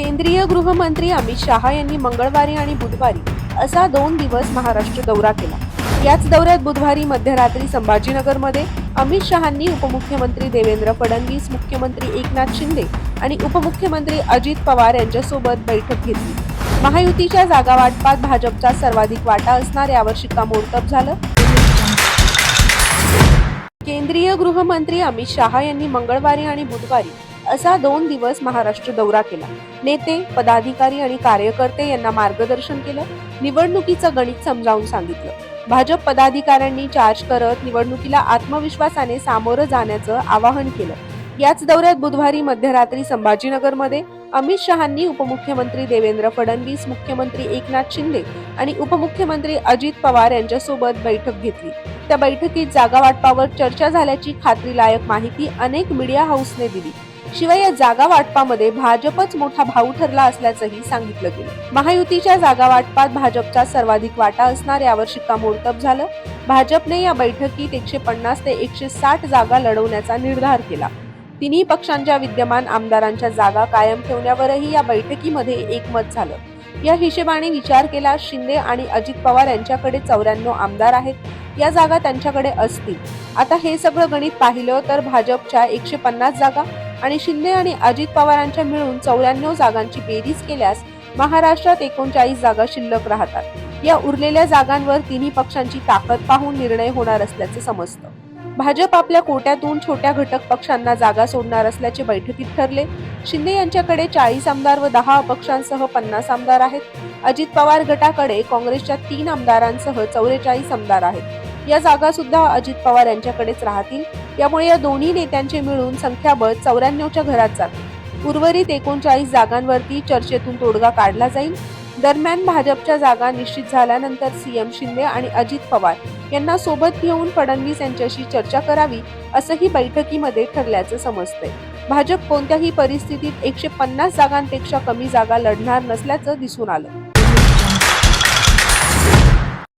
केंद्रीय गृहमंत्री अमित शहा यांनी मंगळवारी आणि बुधवारी असा दोन दिवस महाराष्ट्र दौरा केला. याच दौऱ्यात बुधवारी मध्यरात्री संभाजीनगरमध्ये अमित शहांनी उपमुख्यमंत्री देवेंद्र फडणवीस मुख्यमंत्री एकनाथ शिंदे आणि उपमुख्यमंत्री अजित पवार यांच्यासोबत बैठक घेतली. महायुतीच्या जागा वाटपात भाजपचा सर्वाधिक वाटा असणार यावर शिक्कामोर्तब झालं. केंद्रीय गृहमंत्री अमित शहा यांनी मंगळवारी आणि बुधवारी असा दोन दिवस महाराष्ट्र दौरा केला. नेते पदाधिकारी आणि कार्यकर्ते यांना मार्गदर्शन केलं निवडणुकीचं गणित समजावून सांगितलं. भाजप पदाधिकाऱ्यांनी चार्ज करत निवडणुकीला आत्मविश्वासाने सामोरं जाण्याचं आवाहन केलं. याच दौऱ्यात बुधवारी मध्यरात्री संभाजीनगरमध्ये अमित शहांनी उपमुख्यमंत्री देवेंद्र फडणवीस मुख्यमंत्री एकनाथ शिंदे आणि उपमुख्यमंत्री अजित पवार यांच्यासोबत बैठक घेतली. त्या बैठकीत जागा वाटपावर चर्चा झाल्याची खात्रीलायक माहिती अनेक मीडिया हाऊसने दिली. शिवाय या जागा वाटपामध्ये भाजपच मोठा भाऊ ठरला असल्याचंही सांगितलं गेलं. महायुतीच्या जागा वाटपात भाजपचा सर्वाधिक वाटा असणार यावर शिक्कामोर्तब झालं. भाजपने या बैठकीत एकशे पन्नास ते एकशे साठ जागा लढवण्याचा निर्धार केला. तिन्ही पक्षांच्या विद्यमान आमदारांच्या जागा कायम ठेवण्यावरही या बैठकीमध्ये एकमत झालं. या हिशेबाने विचार केला शिंदे आणि अजित पवार यांच्याकडे चौऱ्याण्णव आमदार आहेत. या जागा त्यांच्याकडे असतील. आता हे सगळं गणित पाहिलं तर भाजपच्या एकशे पन्नास जागा आणि शिंदे आणि अजित पवारांच्या मिळून चौऱ्याण्णव जागांची बेरीज केल्यास महाराष्ट्रात एकोणचाळीस जागा शिल्लक राहतात. या उरलेल्या जागांवर तिन्ही पक्षांची ताकद पाहून निर्णय होणार असल्याचं समजतं. भाजप आपल्या कोट्यातून छोट्या घटक पक्षांना जागा सोडणार असल्याचे बैठकीत ठरले. शिंदे यांच्याकडे चाळीस आमदार व दहा अपक्षांसह पन्नास आमदार आहेत. अजित पवार गटाकडे काँग्रेसच्या तीन आमदारांसह चौवेचाळीस आमदार आहेत. या जागा सुद्धा अजित पवार यांच्याकडेच राहतील. यामुळे या दोन्ही नेत्यांचे मिळून संख्याबळ चौऱ्याण्णवच्या घरात जाते. उर्वरित एकोणचाळीस जागांवरती चर्चेतून तोडगा काढला जाईल. दरम्यान भाजपच्या जागा निश्चित झाल्यानंतर सीएम शिंदे आणि अजित पवार यांना सोबत घेऊन फडणवीस यांच्याशी चर्चा करावी असंही बैठकीमध्ये ठरल्याचं समजतंय. भाजप कोणत्याही परिस्थितीत एकशे पन्नास जागांपेक्षा कमी जागा लढणार नसल्याचं दिसून आलं.